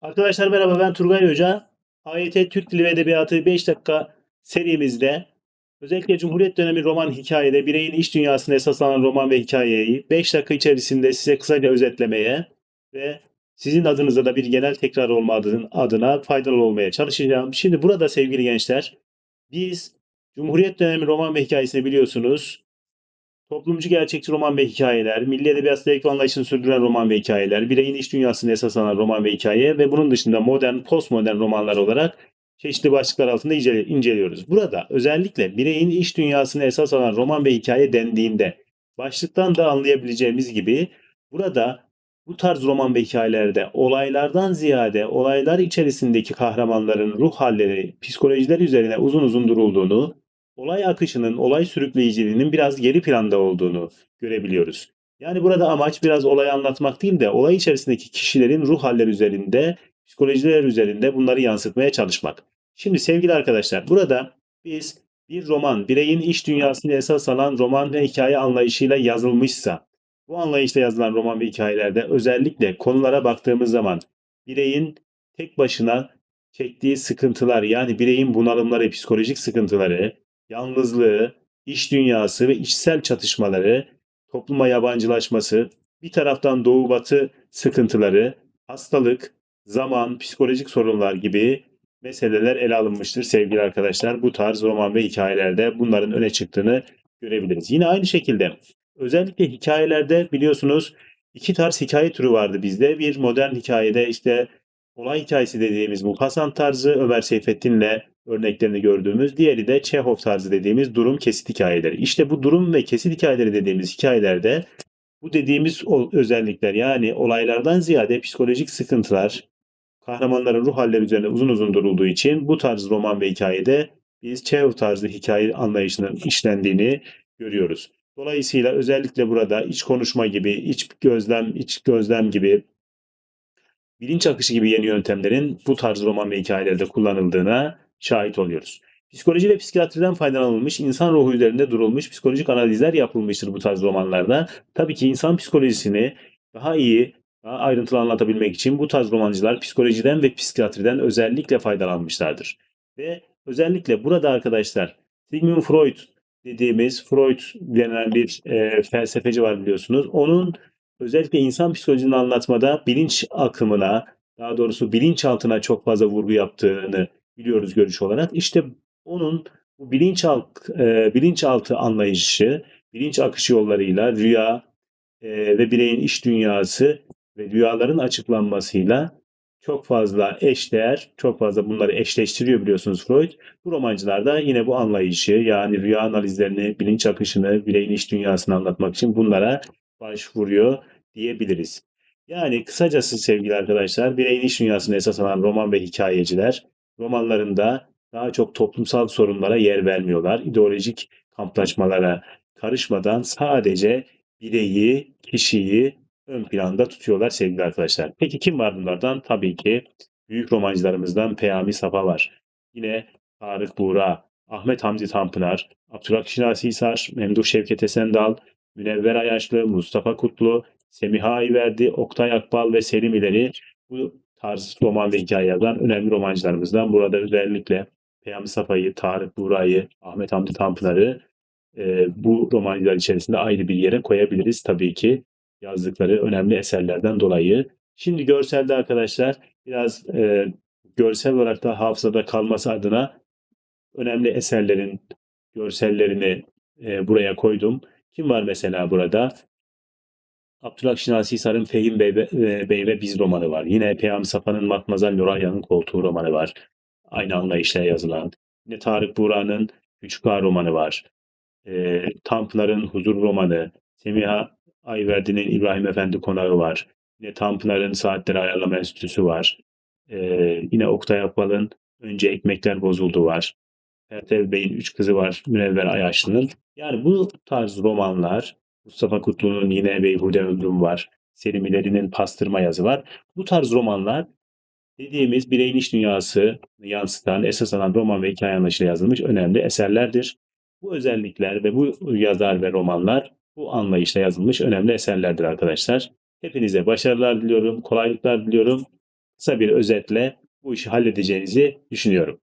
Arkadaşlar merhaba ben Turgay Hoca. AYT Türk Dili ve Edebiyatı 5 dakika serimizde özellikle Cumhuriyet dönemi roman hikayede bireyin iç dünyasına esaslanan roman ve hikayeyi 5 dakika içerisinde size kısaca özetlemeye ve sizin adınıza da bir genel tekrar olmadığın adına faydalı olmaya çalışacağım. Şimdi burada sevgili gençler biz Cumhuriyet dönemi roman ve hikayesini biliyorsunuz. Toplumcu gerçekçi roman ve hikayeler, milli edebiyat zevk ve anlayışını sürdüren roman ve hikayeler, bireyin iç dünyasını esas alan roman ve hikaye ve bunun dışında modern, postmodern romanlar olarak çeşitli başlıklar altında inceliyoruz. Burada özellikle bireyin iç dünyasını esas alan roman ve hikaye dendiğinde başlıktan da anlayabileceğimiz gibi burada bu tarz roman ve hikayelerde olaylardan ziyade olaylar içerisindeki kahramanların ruh halleri, psikolojileri üzerine uzun uzun durulduğunu, olay akışının, olay sürükleyiciliğinin biraz geri planda olduğunu görebiliyoruz. Yani burada amaç biraz olayı anlatmak değil de olay içerisindeki kişilerin ruh halleri üzerinde, psikolojiler üzerinde bunları yansıtmaya çalışmak. Şimdi sevgili arkadaşlar burada biz bir roman, bireyin iç dünyasını esas alan roman ve hikaye anlayışıyla yazılmışsa, bu anlayışla yazılan roman ve hikayelerde özellikle konulara baktığımız zaman bireyin tek başına çektiği sıkıntılar yani bireyin bunalımları, psikolojik sıkıntıları, yalnızlığı, iş dünyası ve içsel çatışmaları, topluma yabancılaşması, bir taraftan doğu batı sıkıntıları, hastalık, zaman, psikolojik sorunlar gibi meseleler ele alınmıştır sevgili arkadaşlar. Bu tarz roman ve hikayelerde bunların öne çıktığını görebiliriz. Yine aynı şekilde özellikle hikayelerde biliyorsunuz iki tarz hikaye türü vardı bizde. Bir modern hikayede işte olay hikayesi dediğimiz bu Hasan tarzı Ömer Seyfettin'le örneklerini gördüğümüz, diğeri de Çehov tarzı dediğimiz durum kesit hikayeleri. İşte bu durum ve kesit hikayeleri dediğimiz hikayelerde bu dediğimiz özellikler yani olaylardan ziyade psikolojik sıkıntılar, kahramanların ruh halleri üzerine uzun uzun durulduğu için bu tarz roman ve hikayede biz Çehov tarzı hikaye anlayışının işlendiğini görüyoruz. Dolayısıyla özellikle burada iç konuşma gibi, iç gözlem, iç gözlem gibi bilinç akışı gibi yeni yöntemlerin bu tarz roman ve hikayelerde kullanıldığına şahit oluyoruz. Psikoloji ve psikiyatriden faydalanılmış, insan ruhu üzerinde durulmuş psikolojik analizler yapılmıştır bu tarz romanlarda. Tabii ki insan psikolojisini daha iyi, daha ayrıntılı anlatabilmek için bu tarz romancılar psikolojiden ve psikiyatriden özellikle faydalanmışlardır. Ve özellikle burada arkadaşlar Sigmund Freud dediğimiz Freud denen bir e, felsefeci var biliyorsunuz. Onun özellikle insan psikolojisini anlatmada bilinç akımına, daha doğrusu bilinçaltına çok fazla vurgu yaptığını biliyoruz görüş olarak. İşte onun bu bilinçaltı, e, bilinçaltı anlayışı, bilinç akışı yollarıyla rüya e, ve bireyin iş dünyası ve rüyaların açıklanmasıyla çok fazla eşdeğer, çok fazla bunları eşleştiriyor biliyorsunuz Freud. Bu romancılar da yine bu anlayışı yani rüya analizlerini, bilinç akışını, bireyin iç dünyasını anlatmak için bunlara başvuruyor diyebiliriz. Yani kısacası sevgili arkadaşlar bireyin iç dünyasını esas alan roman ve hikayeciler romanlarında daha çok toplumsal sorunlara yer vermiyorlar. İdeolojik kamplaşmalara karışmadan sadece bireyi, kişiyi ön planda tutuyorlar sevgili arkadaşlar. Peki kim var bunlardan? Tabii ki büyük romancılarımızdan Peyami Safa var. Yine Tarık Buğra, Ahmet Hamdi Tanpınar, Abdülhak Şinasi Hisar, Memduh Şevket Esendal, Münevver Ayaşlı, Mustafa Kutlu, Semiha Ayverdi, Oktay Akbal ve Selim İleri bu tarz roman ve hikaye yazan önemli romancılarımızdan. Burada özellikle Peyami Safa'yı, Tarık Buğra'yı, Ahmet Hamdi Tanpınar'ı e, bu romancılar içerisinde ayrı bir yere koyabiliriz tabii ki yazdıkları önemli eserlerden dolayı. Şimdi görselde arkadaşlar biraz e, görsel olarak da hafızada kalması adına önemli eserlerin görsellerini e, buraya koydum. Kim var mesela burada? Abdülhak Şinasi Hisar'ın Fehim Bey e, Bey ve Biz romanı var. Yine Peyami Safa'nın Matmazel Nuralya'nın Koltuğu romanı var. Aynı anlayışla yazılan. Yine Tarık Buğra'nın Küçük Ağa romanı var. E, Tanpınar'ın Huzur romanı. Semiha Ayverdi'nin İbrahim Efendi Konağı var. Yine Tanpınar'ın Saatleri Ayarlama Enstitüsü var. E, yine Oktay Akbal'ın Önce Ekmekler Bozuldu var. Ertev Bey'in Üç Kızı var. Münevver Ayaşlı'nın. Yani bu tarz romanlar Mustafa Kutlu'nun yine Beyhude Ömrüm var. Selim İleri'nin Pastırma yazı var. Bu tarz romanlar dediğimiz bireyin iç dünyası yansıtan, esas alan roman ve hikaye anlayışıyla yazılmış önemli eserlerdir. Bu özellikler ve bu yazar ve romanlar bu anlayışla yazılmış önemli eserlerdir arkadaşlar. Hepinize başarılar diliyorum, kolaylıklar diliyorum. kısa bir özetle bu işi halledeceğinizi düşünüyorum.